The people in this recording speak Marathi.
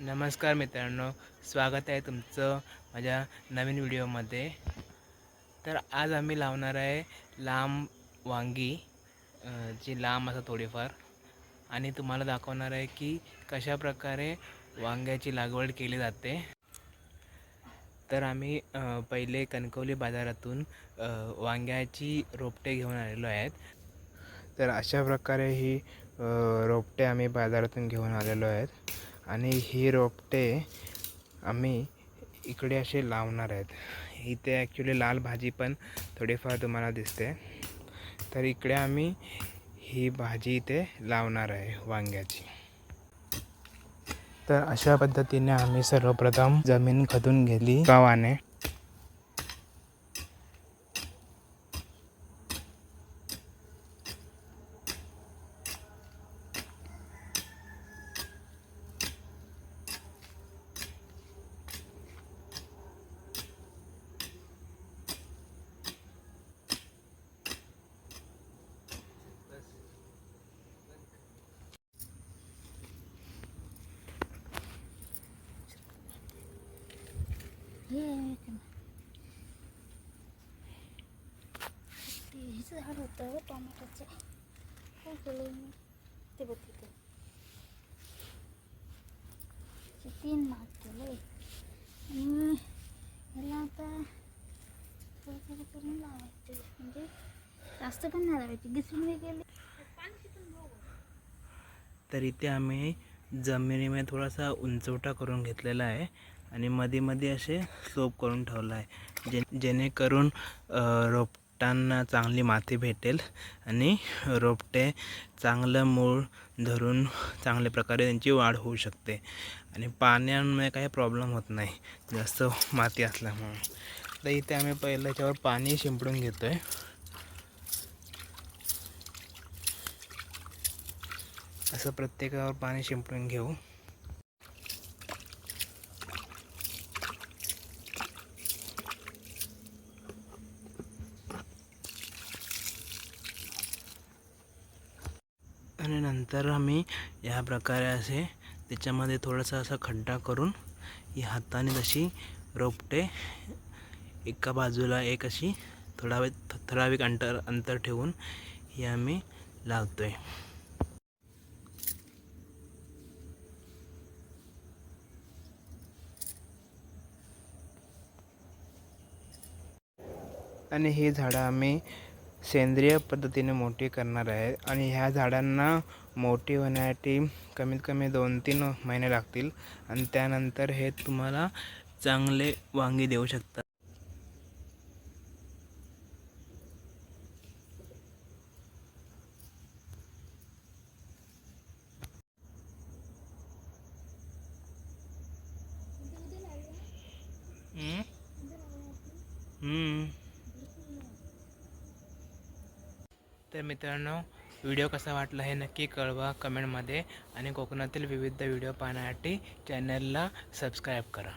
नमस्कार मित्रांनो स्वागत आहे तुमचं माझ्या नवीन व्हिडिओमध्ये. तर आज आम्ही लावणार आहे लांब वांगी जी लांब असं थोडीफार. आणि तुम्हाला दाखवणार आहे की कशा प्रकारे वांग्याची लागवड केली जाते. तर आम्ही पहिले कणकवली बाजारातून वांग्याची रोपटे घेऊन आलेलो आहेत. तर अशा प्रकारे ही रोपटे आम्ही बाजारातून घेऊन आलेलो आहेत. आणि ही रोपटे आम्ही इकडे असे लावणार आहेत. इथे ॲक्च्युली लाल भाजी पण थोडीफार तुम्हाला दिसते. तर इकडे आम्ही ही भाजी इथे लावणार आहे वांग्याची. तर अशा पद्धतीने आम्ही सर्वप्रथम जमीन खदून घेतली. गावाने हेच झाड होतं टोमॅटोचं काय केलं मी ते बघ तिथे ते तीन माग केले आणि ह्याला आता करून लावायचे म्हणजे जास्त पण नाही लावायची घिसून गेले तर इथे आम्ही जमिनीमध्ये थोडासा उंचवटा करून घेतलेला आहे. आणि मध्ये मध्ये असे स्लोप करून ठेवला आहे जे जेणेकरून रोपटांना चांगली माती भेटेल आणि रोपटे चांगलं मूळ धरून चांगल्या प्रकारे त्यांची वाढ होऊ शकते. आणि पाण्यामुळे काही प्रॉब्लेम होत नाही जास्त माती असल्यामुळे. तर इथे आम्ही पहिलं याच्यावर पाणी शिंपडून घेतो आहे असं प्रत्येकावर पाणी शिंपडून घेऊ. आणि नंतर आम्ही या प्रकारे असे त्याच्यामध्ये थोडासा असा खड्डा करून ही हाताने तशी रोपटे एका बाजूला एक अशी थोडा वेळ ठराविक अंतर अंतर ठेवून ही आम्ही लावतो आहे आणि ही झाडं आम्ही सेंद्रिय पद्धतीने मोठी करणार आहे आणि ह्या झाडांना मोठी होण्यासाठी कमीत कमी दोन तीन महिने लागतील आणि त्यानंतर हे तुम्हाला चांगले वांगी देऊ शकतात हम्म? तर मित्रांनो व्हिडिओ कसा वाटला हे नक्की कळवा कमेंटमध्ये आणि कोकणातील विविध व्हिडिओ पाहण्यासाठी चॅनलला सबस्क्राईब करा.